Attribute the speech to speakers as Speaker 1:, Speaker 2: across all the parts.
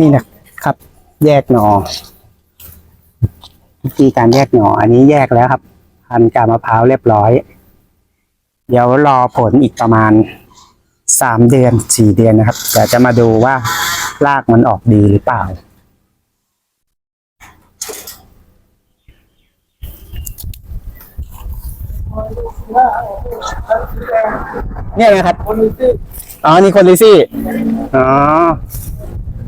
Speaker 1: นี่นะครับ แยกหนอวิธีการแยกหนออันนี้แยกแล้วครับพันกาบมะพร้าวเรียบร้อย เดี๋ยวรอผลอีกประมาณสามเดือนสี่เดือนนะครับเดี๋ยวจะมาดูว่ารากมันออกดีหรือเปล่า เนี่ยนะครับอ๋อนี่คนลิซี่อ๋อ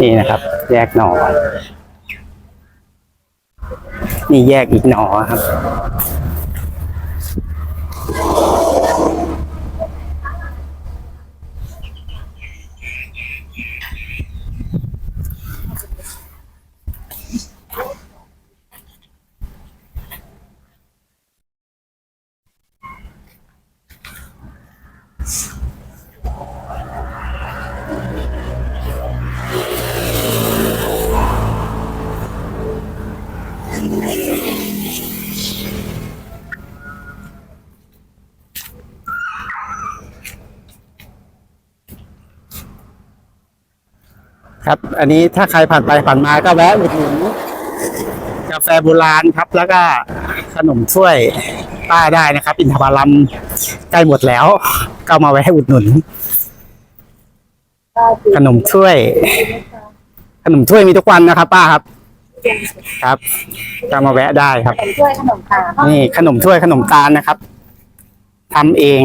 Speaker 1: นี่นะครับ แยกหนอนี่แยกอีกหนอครับ ครับ อันนี้ถ้าใครผ่านไปผ่านมาก็แวะอุดหนุนกาแฟโบราณครับ แล้วก็ขนมถ้วยป้าได้นะครับ อินทผลัมใกล้หมดแล้ว ก็มาแวะอุดหนุน ขนมถ้วย ขนมถ้วยมีทุกวันนะครับ ป้าครับ ครับก็มาแวะได้ครับ
Speaker 2: เป็นถ้วยขนมตาล
Speaker 1: นี่ขนมถ้วยขนมตาลนะครับทำเอง